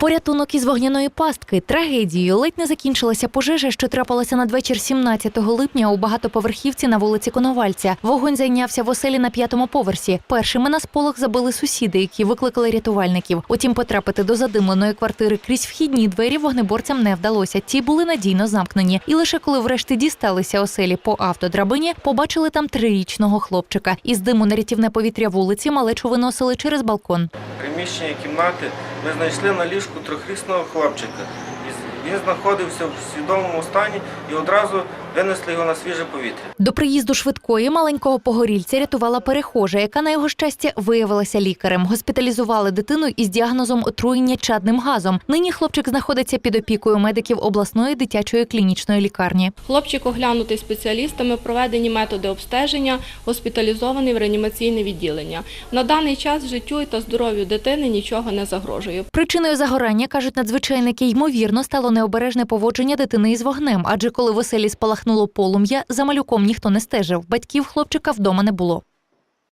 Порятунок із вогняної пастки трагедією ледь не закінчилася пожежа, що трапилася надвечір 17 липня у багатоповерхівці на вулиці Коновальця. Вогонь зайнявся в оселі на п'ятому поверсі. Першими на сполох забили сусіди, які викликали рятувальників. Утім, потрапити до задимленої квартири крізь вхідні двері вогнеборцям не вдалося. Ті були надійно замкнені. І лише коли врешті дісталися оселі по автодрабині, побачили там трирічного хлопчика. Із диму на рятівне повітря вулиці малечу виносили через балкон. Приміщенні кімнати ми знайшли на ліжку трохрісного хлопчика. Він знаходився в свідомому стані і одразу винесли його на свіже повітря. До приїзду швидкої маленького погорільця рятувала перехожа, яка на його щастя виявилася лікарем. Госпіталізували дитину із діагнозом отруєння чадним газом. Нині хлопчик знаходиться під опікою медиків обласної дитячої клінічної лікарні. Хлопчик оглянутий спеціалістами, проведені методи обстеження, госпіталізований в реанімаційне відділення. На даний час життю та здоров'ю дитини нічого не загрожує. Причиною загорання кажуть надзвичайники, ймовірно стало необережне поводження дитини із вогнем, адже коли в оселі спалахнуло полум'я, за малюком ніхто не стежив. Батьків хлопчика вдома не було.